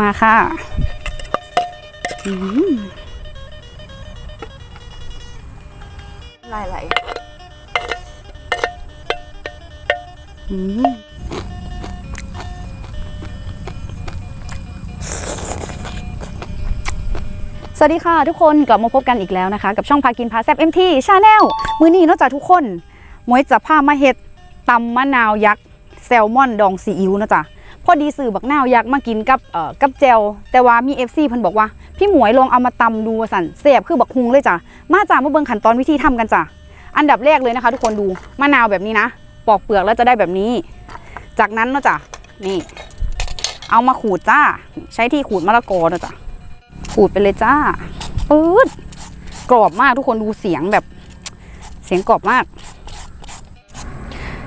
มาค่ะอืมไหลไหลอืมสวัสดีค่ะทุกคนกลับมาพบกันอีกแล้วนะคะ กับช่องพากินพาแซบเอ็มทีชาแนลมือนี้นอกจากทุกคนหมวยจะพามาเฮ็ดตำมะนาวยักษ์แซลมอนดองซีอิ๊วนะจ๊ะ พอดีสื่อบักนาวยักมากินกับเอ่อกับแจวแต่ว่ามี FC เพิ่นบอกว่า พี่หมวยลองเอามาตำดูว่าสั่นเสียบคือบักฮุงเลยจ้ะมาจ้ามาเบิ่งขั้นตอนวิธีทำกันจ้ะอันดับแรกเลยนะคะ ทุกคนดูมะนาวแบบนี้นะปอกเปลือกแล้วจะได้แบบนี้ จากนั้นเนาะจ้ะนี่ เอามาขูดจ้า ใช้ที่ขูดมะละกอเนาะจ้ะขูดไปเลยจ้าปื๊ดกรอบมากทุกคนดูเสียงแบบ เสียงกรอบมาก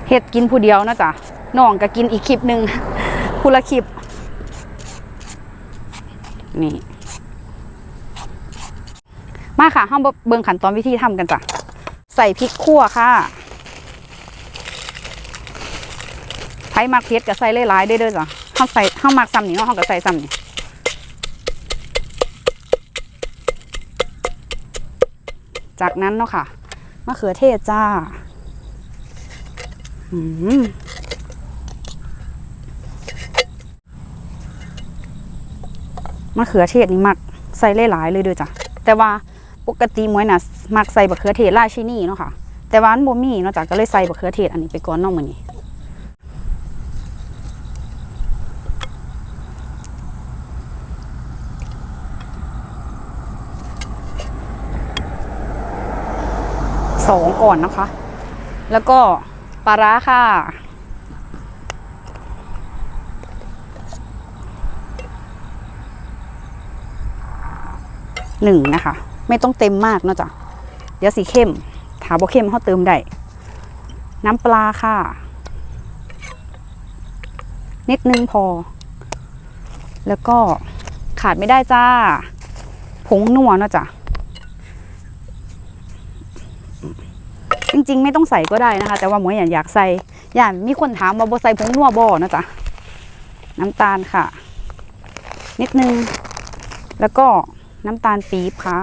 เห็ดกินผู้เดียวนะจ๊ะน้องก็กินอีกคลิปหนึ่ง คุละคลิป นี่ มาค่ะห้องเบิ่งขั้นตอนวิธีทำกันจ้ะ ใส่พริกขั่วค่ะไผ่มักเพชรก็ใส่หลายๆได้เด้อจ้ะห้าใส่ห้ามักซ้ำนี่ห้าก็ใส่ซ้ำนี่จากนั้นเนาะค่ะมะเขือเทศจ้า อืม มะเขือเทศนี่มักใส่หลายๆเลยเด้อจ้ะแต่ว่าปกติมวยน่ะมักใส่บะเขือเทศราชินีเนาะค่ะ แต่ว่าอันบ่มีเนาะจ้ะก็เลยใส่บะเขือเทศอันนี้ไปก่อนเนาะมื้อนี้สองก่อนนะคะ แล้วก็ปลาร้าค่ะ หนึ่งนะคะ ไม่ต้องเต็มมากนะจ๊ะเดี๋ยวสีเข้ม ถาบ่เข้มเขาเติมได้น้ำปลาค่ะ นิดนึงพอ แล้วก็ขาดไม่ได้จ้า ผงนัวนะจ๊ะจริงๆ ไม่ต้องใส่ก็ได้นะคะ แต่ว่าหมวยอยากอยากใส่อย่างมีคนถามว่าบ่ใส่ผงนัวบ่นะจ๊ะน้ำตาลค่ะ นิดนึง แล้วก็ น้ำตาลปี๊บค่ะ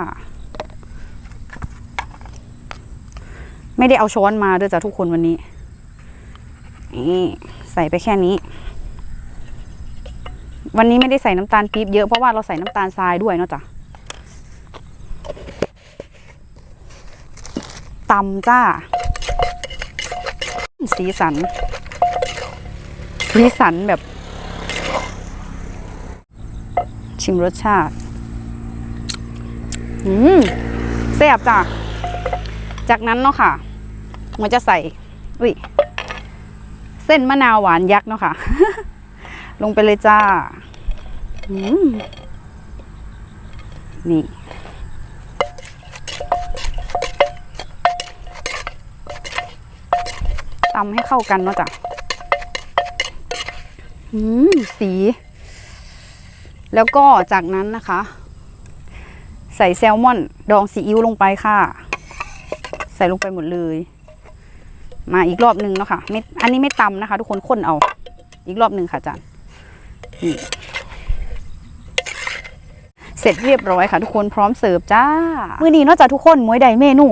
ไม่ได้เอาช้อนมาด้วยจ้ะทุกคนวันนี้ นี่ใส่ไปแค่นี้ วันนี้ไม่ได้ใส่น้ำตาลปี๊บเยอะเพราะว่าเราใส่น้ำตาลทรายด้วยเนาะจ๊ะตำจ้า สีสัน สีสันแบบ ชิมรสชาติ อืมแซ่บจ้ะ จากนั้นเนาะค่ะมันจะใส่อุ้ยเส้นมะนาวหวานยักษ์เนาะค่ะ ลงไปเลยจ้าอืมนี่ตำให้เข้ากันเนาะจ้ะอืมสี แล้วก็จากนั้นนะคะ ส่แซลมอน ดองซีอิ๊วลงไปค่ะ ใส่ลงไปหมดเลย มาอีกรอบหนึ่งเนาะค่ะไม่อันนี้ไม่ตำนะคะ ทุกคนคนเอา อีกรอบหนึ่งค่ะจารย์นี่เสร็จเรียบร้อยค่ะ ทุกคนพร้อมเสิร์ฟจ้ามื้อนี้เนอกจากทุกคนมวยใดเมนู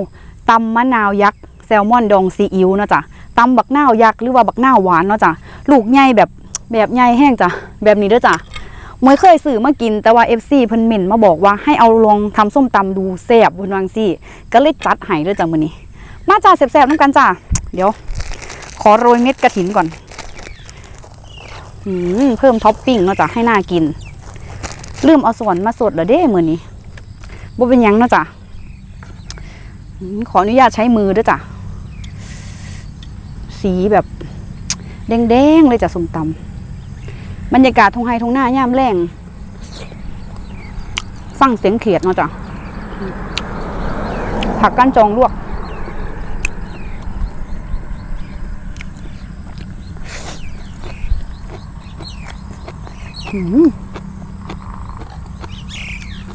ตำมะนาวยักษ์แซลมอนดองซีอิ๊วเนาะจ้ะตำบักหน้าวยักษ์หรือว่าบักหน้าวหวานเนาะจ้ะลูกใหญ่แบบแบบใหญ่แห้งจ้ะแบบนี้เด้อจ้ะ มวยเคยซื้อมากินแต่ว่า FC เพิ่นเม่นมาบอกว่าให้เอาลองทำส้มตำดูแซ่บเพิ่นวังซี่ ก็เลยจัดให้เลยจ้ะมื้อนี้ มาจ้าแซ่บๆน้ำกันจ้าเดี๋ยว ขอโรยเม็ดกระถินก่อนอืมเพิ่มท็อปปิ้งเนาะจ้ะให้น่ากิน ลืมเอาส่วนมาสดแล้วเด้มื้อนี้บ่เป็นหยังเนาะจ้ะขออนุญาตใช้มือด้วยจ้ะสีแบบแดงๆเลยจ้ะส้มตำ บรรยากาศทงไฮทงหน้าย่ามแรงฟังเสียงเขียดเนาะจ้ะผักก้านจองลวก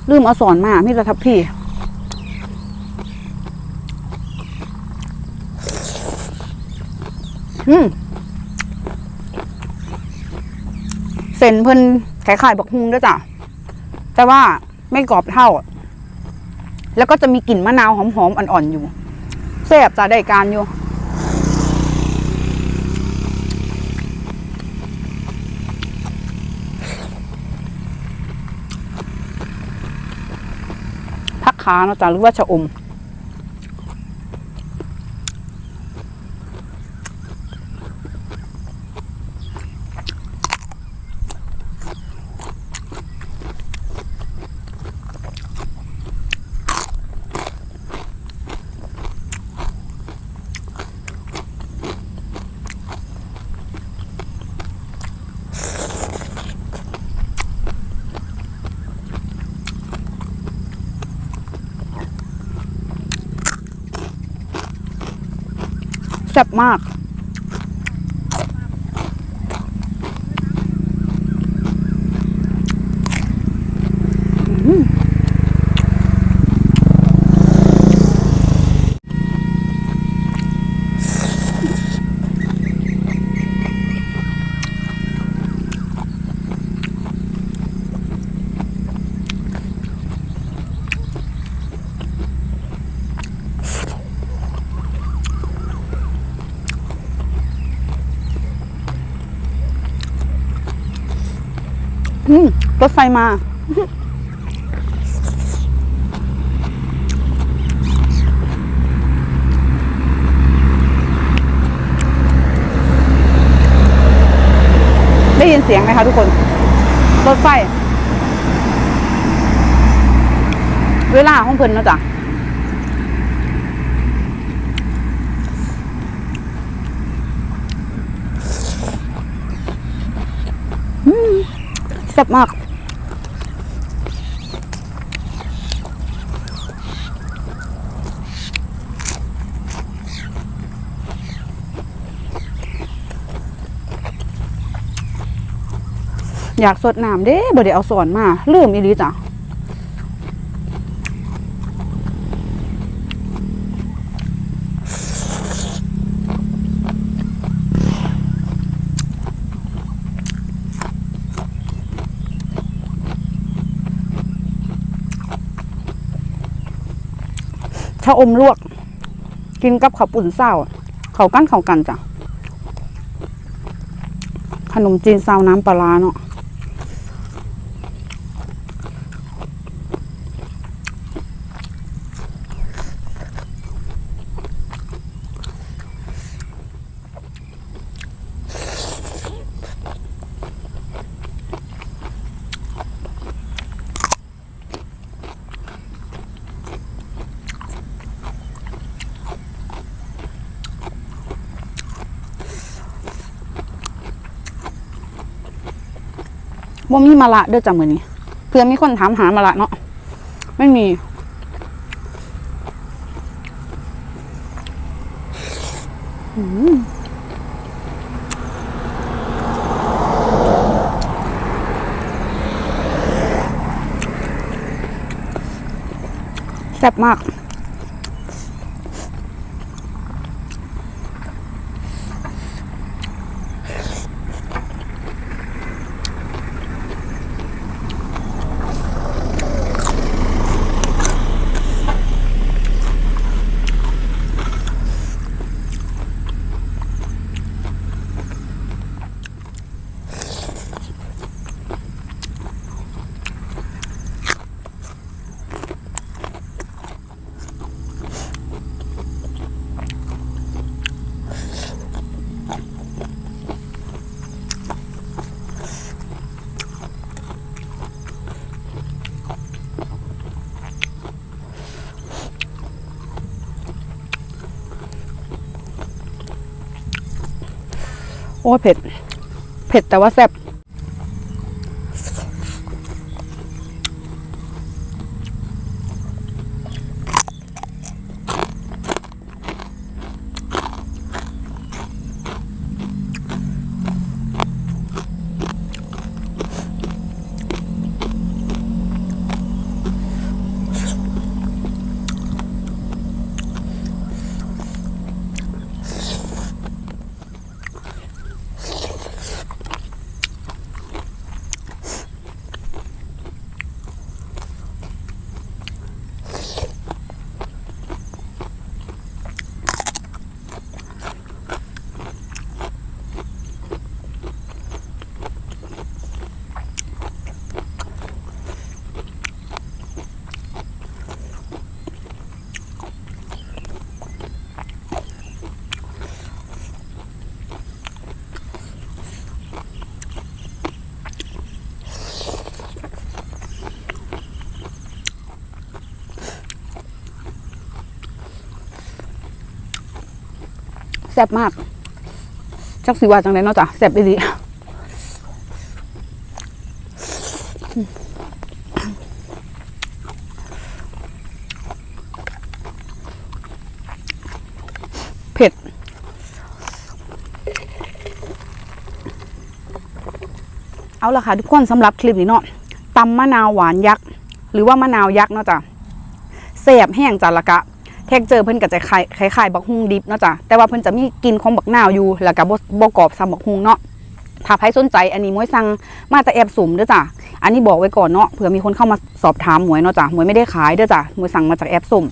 ลืมเอาสอนมามีแต่ทับพี่อืม เส้นเพิ่นคล้ายบักฮุงด้วยจ้ะแต่ว่าไม่กรอบเท่า แล้วก็จะมีกลิ่นมะนาวหอมๆอ่อนๆอยู่แซ่บจ้ะได้การอยู่ผักขาเนาะจ้ะหรือว่าชะอม ซ่บมาก อืมอืม รถไฟมา ได้ยินเสียงไหมคะทุกคน รถไฟ เวลาห้องเพิ่นนะจ้ะอืมแซ่บมาก อยากสดน้ำเด้บ่ได้เอาสอนมาลืมอีหลีจ้ะชาอมลวก กินกับข้าวปุ่นเศร้าเขาวกั้นเขาวกันจ้ะขนมจีนซาวน้ำปลาร้าเนาะ ว่ามีมาละเด้อจ้ะมือนี้เพื่อมีคนถามหามาละเนาะไม่มี อืมแซ่บมาก อ้เผ็ด เผ็ดแต่ว่าแซ่บ ซ่บมาก จักสิว่าจังไดเนาะจ้ะแซ่บดีเผ็ดเอาละค่ะทุกคนสำหรับคลิปนี้เนาะตำมะนาวหวานยักษ์ หรือว่ามะนาวยักษ์เนาะจ้ะแซ่บแห้งจ้ะละกะ เทคเจอร์เพิ่นก็จะคล้ายๆบักฮุ่งดิบเนาะจ้ะแต่ว่าเพิ่นจะมีกลิ่นของบักนาวอยู่แล้วก็บ่บ่กรอบซ้ำบักฮุ่งเนาะถ้าใครสนใจอันนี้มวยสั่งมาจากแอบสุ่มเด้อจ้ะอันนี้บอกไว้ก่อนเนาะเผื่อมีคนเข้ามาสอบถามหมวยเนาะจ้ะหมวยไม่ได้ขายเด้อจ้ะหมวยสั่งมาจากแอบสุ่ม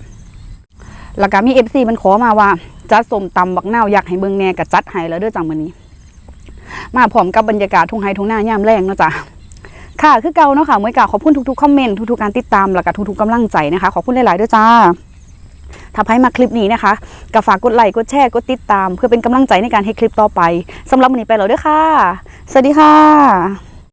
แล้วก็มี FC มันขอมาว่าจัดสมตำบักนาวอยากให้เบิ่งแหน่ก็จัดให้แล้วเด้อจ้ะมื้อนี้ มาพร้อมกับบรรยากาศทุ่งไฮทุ่งหน้ายามแรงเนาะจ้ะค่ะคือเก่าเนาะค่ะมวยกาขอบคุณทุกๆคอมเมนต์ทุกๆการติดตามแล้วก็ทุกๆกำลังใจนะคะขอบคุณหลายๆด้วยจ้า ถ้าใครมาคลิปนี้นะคะก็ฝากกดไลค์กดแชร์กดติดตาม เพื่อเป็นกำลังใจในการให้คลิปต่อไปสำหรับวันนี้ไปแล้วด้วยค่ะ สวัสดีค่ะ